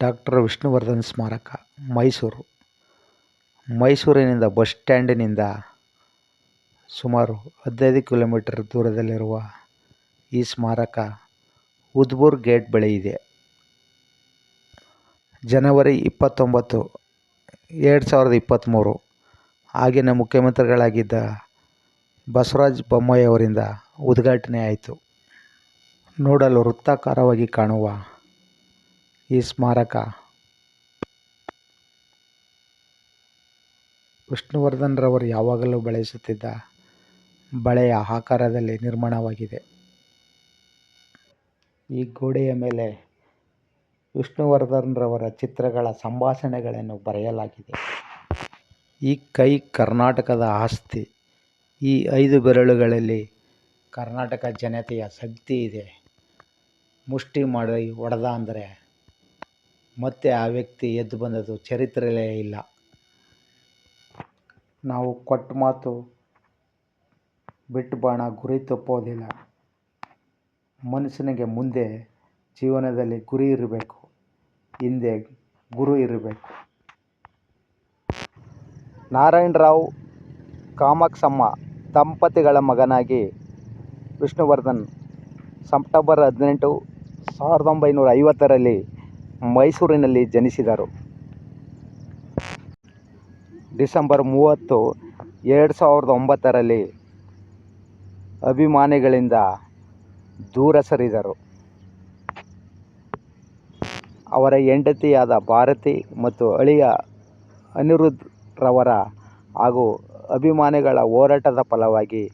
Doctor Vishnuvardhan ಸ್ಮಾರಕ, ಮೈಸೂರು. ಮೈಸೂರಿನಿಂದ bus ಸ್ಟ್ಯಾಂಡಿನಿಂದ ಸುಮಾರು ಹದಿನೈದು ಕಿಲೋಮೀಟರ್ ದೂರದಲ್ಲಿರುವ ಈ ಸ್ಮಾರಕ ಉದ್ಬೂರು ಗೇಟ್ ಬಳಿ ಇದೆ. ಜನವರಿ ಇಪ್ಪತ್ತೊಂಬತ್ತು, ಎರಡು ಸಾವಿರದ ಇಪ್ಪತ್ತ್ಮೂರು ಆಗಿನ ಮುಖ್ಯಮಂತ್ರಿಗಳಾಗಿದ್ದ ಬಸವರಾಜ ಬೊಮ್ಮಾಯಿ ಅವರಿಂದ ಉದ್ಘಾಟನೆ ಆಯಿತು ನೋಡಲು ವೃತ್ತಾಕಾರವಾಗಿ ಕಾಣುವ ಈ ಸ್ಮಾರಕ. ವಿಷ್ಣುವರ್ಧನ್ರವರು ಯಾವಾಗಲೂ ಬಳಸುತ್ತಿದ್ದ ಬಳೆಯ ಆಕಾರದಲ್ಲಿ ನಿರ್ಮಾಣವಾಗಿದೆ. ಈ ಗೋಡೆಯ ಮೇಲೆ ವಿಷ್ಣುವರ್ಧನ್ರವರ ಚಿತ್ರಗಳ ಸಂಭಾಷಣೆಗಳನ್ನು ಬರೆಯಲಾಗಿದೆ. ಈ ಕೈ ಕರ್ನಾಟಕದ ಆಸ್ತಿ. ಈ ಐದು ಬೆರಳುಗಳಲ್ಲಿ ಕರ್ನಾಟಕ ಜನತೆಯ ಶಕ್ತಿ ಇದೆ. ಮುಷ್ಟಿ ಮಾಡಿ ಹೊಡೆದ ಅಂದರೆ ಮತ್ತೆ ಆ ವ್ಯಕ್ತಿ ಎದ್ದು ಬಂದದ್ದು ಚರಿತ್ರೆಯಲ್ಲೇ ಇಲ್ಲ. ನಾವು ಕೊಟ್ಟ ಮಾತು ಬಿಟ್ಟು ಬಾಣ ಗುರಿ ತಪ್ಪೋದಿಲ್ಲ. ಮನುಷ್ಯನಿಗೆ ಮುಂದೆ ಜೀವನದಲ್ಲಿ ಗುರಿ ಇರಬೇಕು. ಹಿಂದೆ ಗುರು ಇರಬೇಕು. ನಾರಾಯಣರಾವ್ ಕಾಮಾಕ್ಷಮ್ಮ ದಂಪತಿಗಳ ಮಗನಾಗಿ ವಿಷ್ಣುವರ್ಧನ್ ಸೆಪ್ಟೆಂಬರ್ ಹದಿನೆಂಟು ಸಾವಿರದ ಒಂಬೈನೂರ ಐವತ್ತರಲ್ಲಿ ಮೈಸೂರಿನಲ್ಲಿ ಜನಿಸಿದರು. ಡಿಸೆಂಬರ್ ಮೂವತ್ತು ಎರಡು ಸಾವಿರದ ಒಂಬತ್ತರಲ್ಲಿ ಅಭಿಮಾನಿಗಳಿಂದ ದೂರ ಸರಿದರು. ಅವರ ಹೆಂಡತಿಯಾದ ಭಾರತಿ ಮತ್ತು ಅಳಿಯ ಅನಿರುದ್ಧ್ ರವರ ಹಾಗೂ ಅಭಿಮಾನಿಗಳ ಹೋರಾಟದ ಫಲವಾಗಿ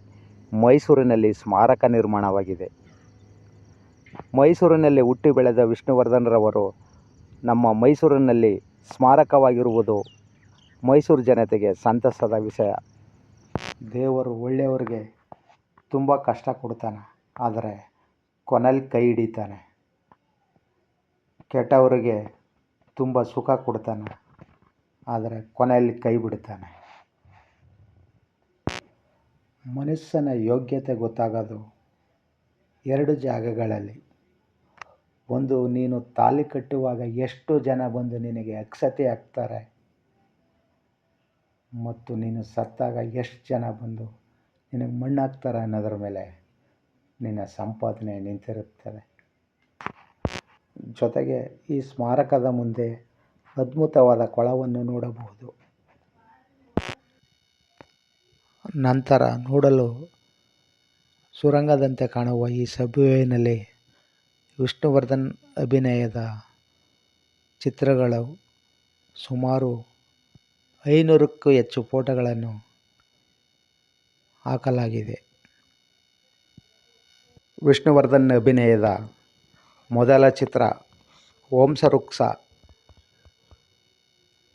ಮೈಸೂರಿನಲ್ಲಿ ಸ್ಮಾರಕ ನಿರ್ಮಾಣವಾಗಿದೆ. ಮೈಸೂರಿನಲ್ಲಿ ಹುಟ್ಟಿ ಬೆಳೆದ ವಿಷ್ಣುವರ್ಧನ್ರವರು ನಮ್ಮ ಮೈಸೂರಿನಲ್ಲಿ ಸ್ಮಾರಕವಾಗಿರುವುದು ಮೈಸೂರು ಜನತೆಗೆ ಸಂತಸದ ವಿಷಯ. ದೇವರು ಒಳ್ಳೆಯವರಿಗೆ ತುಂಬ ಕಷ್ಟ ಕೊಡ್ತಾನೆ, ಆದರೆ ಕೊನೆಯಲ್ಲಿ ಕೈ ಹಿಡಿತಾನೆ. ಕೆಟ್ಟವರಿಗೆ ತುಂಬ ಸುಖ ಕೊಡ್ತಾನೆ, ಆದರೆ ಕೊನೆಯಲ್ಲಿ ಕೈ ಬಿಡ್ತಾನೆ. ಮನುಷ್ಯನ ಯೋಗ್ಯತೆ ಗೊತ್ತಾಗೋದು ಎರಡು ಜಾಗಗಳಲ್ಲಿ. ಒಂದು ನೀನು ತಾಲಿ ಕಟ್ಟುವಾಗ ಎಷ್ಟು ಜನ ಬಂದು ನಿನಗೆ ಅಕ್ಷತೆ ಹಾಕ್ತಾರೆ? ಮತ್ತು ನೀನು ಸತ್ತಾಗ ಎಷ್ಟು ಜನ ಬಂದು ನಿನಗೆ ಮಣ್ಣು ಹಾಕ್ತಾರೆ ಅನ್ನೋದ್ರ ಮೇಲೆ ನಿನ್ನ ಸಂಪಾದನೆ ನಿಂತಿರುತ್ತದೆ. ಜೊತೆಗೆ ಈ ಸ್ಮಾರಕದ ಮುಂದೆ ಅದ್ಭುತವಾದ ಕೊಳವನ್ನು ನೋಡಬಹುದು. ನಂತರ ನೋಡಲು ಸುರಂಗದಂತೆ ಕಾಣುವ ಈ ಸಬ್ವೇನಲ್ಲಿ ವಿಷ್ಣುವರ್ಧನ್ ಅಭಿನಯದ ಚಿತ್ರಗಳು ಸುಮಾರು ಐನೂರಕ್ಕೂ ಹೆಚ್ಚು ಫೋಟೋಗಳನ್ನು ಹಾಕಲಾಗಿದೆ. ವಿಷ್ಣುವರ್ಧನ್ ಅಭಿನಯದ ಮೊದಲ ಚಿತ್ರ ವಂಸವೃಕ್ಷ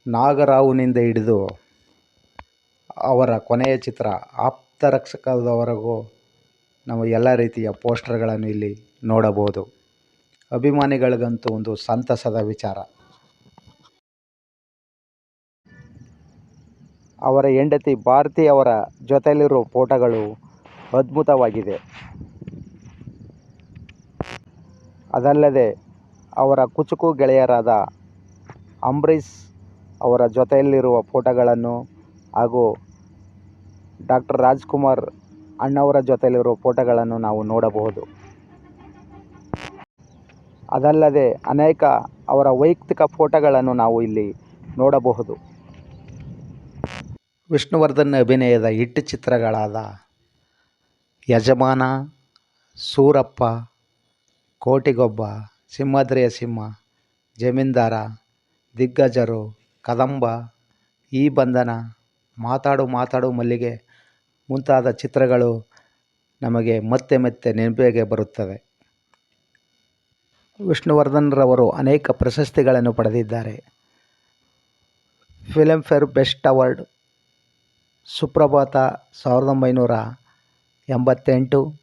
ನಾಗರಾವುನಿಂದ ಹಿಡಿದು ಅವರ ಕೊನೆಯ ಚಿತ್ರ ಆಪ್ತರಕ್ಷಕದವರೆಗೂ ನಾವು ಎಲ್ಲ ರೀತಿಯ ಪೋಸ್ಟರ್ಗಳನ್ನು ಇಲ್ಲಿ ನೋಡಬಹುದು. ಅಭಿಮಾನಿಗಳಿಗಂತೂ ಒಂದು ಸಂತಸದ ವಿಚಾರ. ಅವರ ಹೆಂಡತಿ ಭಾರತಿ ಅವರ ಜೊತೆಯಲ್ಲಿರೋ ಫೋಟೋಗಳು ಅದ್ಭುತವಾಗಿದೆ. ಅದಲ್ಲದೆ ಅವರ ಕುಚುಕು ಗೆಳೆಯರಾದ ಅಂಬರೀಷ್ ಅವರ ಜೊತೆಯಲ್ಲಿರುವ ಫೋಟೋಗಳನ್ನು ಹಾಗೂ ಡಾಕ್ಟರ್ ರಾಜ್ಕುಮಾರ್ ಅಣ್ಣವರ ಜೊತೆಯಲ್ಲಿರುವ ಫೋಟೋಗಳನ್ನು ನಾವು ನೋಡಬಹುದು. ಅದಲ್ಲದೆ ಅನೇಕ ಅವರ ವೈಯಕ್ತಿಕ ಫೋಟೋಗಳನ್ನು ನಾವು ಇಲ್ಲಿ ನೋಡಬಹುದು. ವಿಷ್ಣುವರ್ಧನ್ ಅಭಿನಯದ ಹಿಟ್ ಚಿತ್ರಗಳಾದ ಯಜಮಾನ, ಸೂರಪ್ಪ, ಕೋಟಿಗೊಬ್ಬ, ಸಿಂಹದ್ರಿಯ ಸಿಂಹ, ಜಮೀನ್ದಾರ, ದಿಗ್ಗಜರು, ಕದಂಬ, ಈ ಬಂಧನ, ಮಾತಾಡು ಮಾತಾಡು ಮಲ್ಲಿಗೆ ಮುಂತಾದ ಚಿತ್ರಗಳು ನಮಗೆ ಮತ್ತೆ ಮತ್ತೆ ನೆನಪಿಗೆ ಬರುತ್ತವೆ. ವಿಷ್ಣುವರ್ಧನ್ರವರು ಅನೇಕ ಪ್ರಶಸ್ತಿಗಳನ್ನು ಪಡೆದಿದ್ದಾರೆ. ಫಿಲಂಫೇರ್ ಬೆಸ್ಟ್ ಅವಾರ್ಡ್ ಸುಪ್ರಭಾತ ಸಾವಿರದ ಒಂಬೈನೂರ ಎಂಬತ್ತೆಂಟು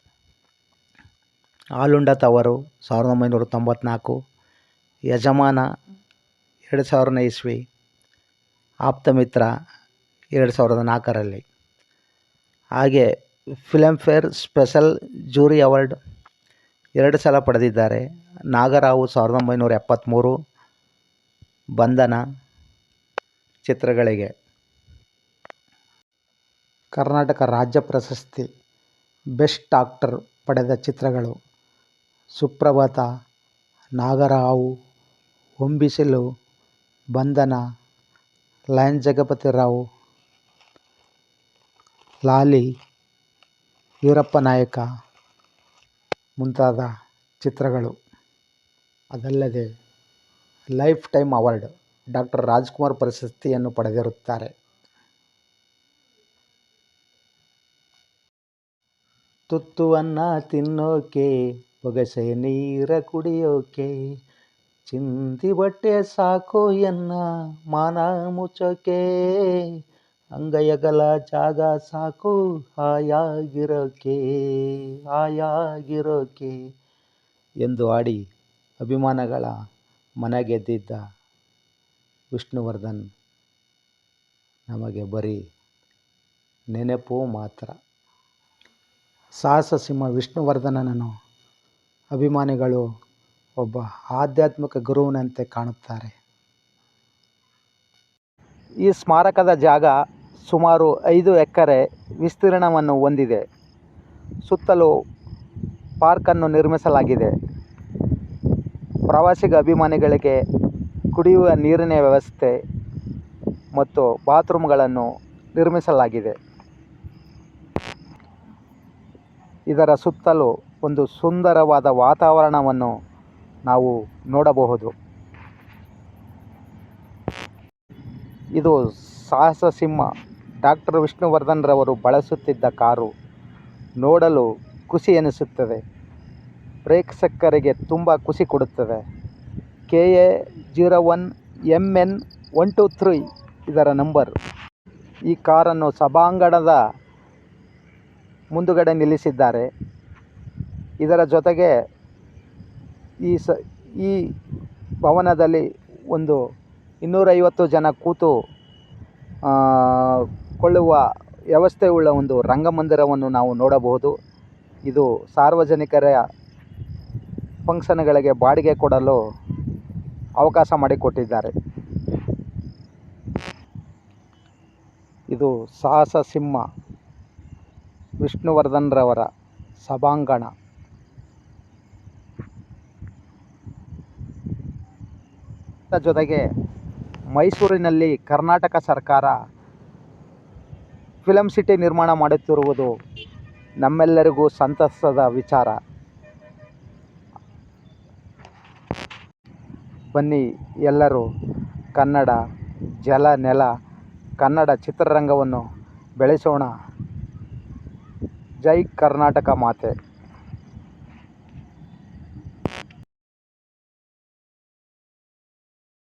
ಆಲುಂಡ ತವರು ಸಾವಿರದ ಒಂಬೈನೂರ ತೊಂಬತ್ನಾಲ್ಕು, ಯಜಮಾನ ಎರಡು ಸಾವಿರನೇ ಇಸ್ವಿ, ಆಪ್ತಮಿತ್ರ ಎರಡು ಸಾವಿರದ ನಾಲ್ಕರಲ್ಲಿ. ಹಾಗೆ ಫಿಲಮ್ಫೇರ್ ಸ್ಪೆಷಲ್ ಜೂರಿ ಅವಾರ್ಡ್ ಎರಡು ಸಲ ಪಡೆದಿದ್ದಾರೆ. ನಾಗರಾವು ಸಾವಿರದ ಒಂಬೈನೂರ ಎಪ್ಪತ್ತ್ಮೂರು ಬಂಧನ ಚಿತ್ರಗಳಿಗೆ. ಕರ್ನಾಟಕ ರಾಜ್ಯ ಪ್ರಶಸ್ತಿ ಬೆಸ್ಟ್ ಆಕ್ಟರ್ ಪಡೆದ ಚಿತ್ರಗಳು ಸುಪ್ರಭಾತ, ನಾಗರಾವು ಹೊಂಬಿಸಿಲು ಬಂಧನ, ಲಯನ್ ಜಗಪತಿ ರಾವ್, ಲಾಲಿ, ವೀರಪ್ಪ ನಾಯಕ ಮುಂತಾದ ಚಿತ್ರಗಳು. ಅದಲ್ಲದೆ life time award doctor Rajkumar ಪ್ರಶಸ್ತಿಯನ್ನು ಪಡೆದಿರುತ್ತಾರೆ. ತುತ್ತುವನ್ನ ತಿನ್ನೋಕೆ ಬೊಗಸೆ ನೀರ ಕುಡಿಯೋಕೆ ಚಿಂತಿ ಬಟ್ಟೆ ಸಾಕು ಎನ್ನ ಮಾನ ಮುಚ್ಚೋಕೆ ಅಂಗೈಯಗಲ ಜಾಗ ಸಾಕು ಹಾಯಾಗಿರೋಕೆ ಹಾಯಾಗಿರೋಕೆ ಎಂದು ಹಾಡಿ ಅಭಿಮಾನಿಗಳ ಮನ ಗೆದ್ದಿದ್ದ ವಿಷ್ಣುವರ್ಧನ್ ನಮಗೆ ಬರೀ ನೆನಪು ಮಾತ್ರ. ಸಾಹಸ ಸಿಂಹ ವಿಷ್ಣುವರ್ಧನನನ್ನು ಅಭಿಮಾನಿಗಳು ಒಬ್ಬ ಆಧ್ಯಾತ್ಮಿಕ ಗುರುವಿನಂತೆ ಕಾಣುತ್ತಾರೆ. ಈ ಸ್ಮಾರಕದ ಜಾಗ ಸುಮಾರು ಐದು ಎಕರೆ ವಿಸ್ತೀರ್ಣವನ್ನು ಹೊಂದಿದೆ. ಸುತ್ತಲೂ ಪಾರ್ಕನ್ನು ನಿರ್ಮಿಸಲಾಗಿದೆ. ಪ್ರವಾಸಿಗ ಅಭಿಮಾನಿಗಳಿಗೆ ಕುಡಿಯುವ ನೀರಿನ ವ್ಯವಸ್ಥೆ ಮತ್ತು ಬಾತ್ರೂಮ್ಗಳನ್ನು ನಿರ್ಮಿಸಲಾಗಿದೆ. ಇದರ ಸುತ್ತಲೂ ಒಂದು ಸುಂದರವಾದ ವಾತಾವರಣವನ್ನು ನಾವು ನೋಡಬಹುದು. ಇದು ಸಾಹಸ ಸಿಂಹ ಡಾಕ್ಟರ್ ವಿಷ್ಣುವರ್ಧನ್ ರವರು ಬಳಸುತ್ತಿದ್ದ ಕಾರು ನೋಡಲು ಖುಷಿ ಎನಿಸುತ್ತದೆ. ಪ್ರೇಕ್ಷಕರಿಗೆ ತುಂಬ ಖುಷಿ ಕೊಡುತ್ತದೆ. K A zero one M N one two three ಇದರ ನಂಬರ್. ಈ ಕಾರನ್ನು ಸಭಾಂಗಣದ ಮುಂದುಗಡೆ ನಿಲ್ಲಿಸಿದ್ದಾರೆ. ಇದರ ಜೊತೆಗೆ ಈ ಸ, ಈ ಭವನದಲ್ಲಿ ಒಂದು ಇನ್ನೂರೈವತ್ತು ಜನ ಕೂತು ಕೊಳ್ಳುವ ವ್ಯವಸ್ಥೆಯುಳ್ಳ ಒಂದು ರಂಗಮಂದಿರವನ್ನು ನಾವು ನೋಡಬಹುದು. ಇದು ಸಾರ್ವಜನಿಕರ ಫಂಕ್ಷನ್ಗಳಿಗೆ ಬಾಡಿಗೆ ಕೊಡಲು ಅವಕಾಶ ಮಾಡಿಕೊಟ್ಟಿದ್ದಾರೆ. ಇದು ಸಾಹಸ ಸಿಂಹ ವಿಷ್ಣುವರ್ಧನ್ ರವರ ಸಭಾಂಗಣ ಜೊತೆಗೆ ಮೈಸೂರಿನಲ್ಲಿ ಕರ್ನಾಟಕ ಸರ್ಕಾರ ಫಿಲಮ್ ಸಿಟಿ ನಿರ್ಮಾಣ ಮಾಡುತ್ತಿರುವುದು ನಮ್ಮೆಲ್ಲರಿಗೂ ಸಂತಸದ ವಿಚಾರ. ಬನ್ನಿ ಎಲ್ಲರೂ. ಕನ್ನಡ ಜಲ ನೆಲ ಕನ್ನಡ ಚಿತ್ರರಂಗವನ್ನು ಬೆಳೆಸೋಣ. ಜೈ ಕರ್ನಾಟಕ ಮಾತೆ.